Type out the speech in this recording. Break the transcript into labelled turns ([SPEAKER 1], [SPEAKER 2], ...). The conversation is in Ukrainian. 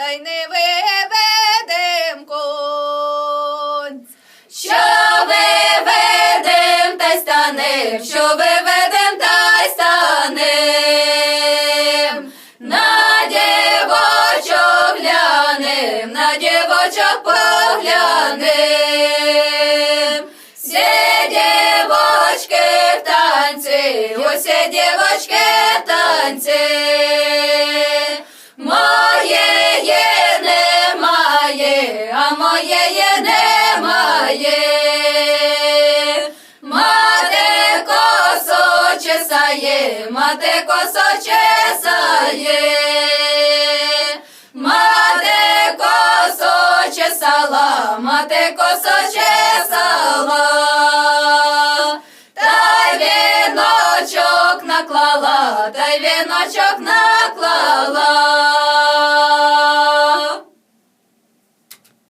[SPEAKER 1] та й не виведем конь. Що виведем, та й станем, що виведем, та й станем. На дівочок глянем, на дівочок поглянем. Все дівочки в танці, усе дівочки в танці. Моєї немає. Мати косо чесає, мати косо чесає. Мати косо чесала, мати косо чесала. Та віночок наклала, та віночок наклала.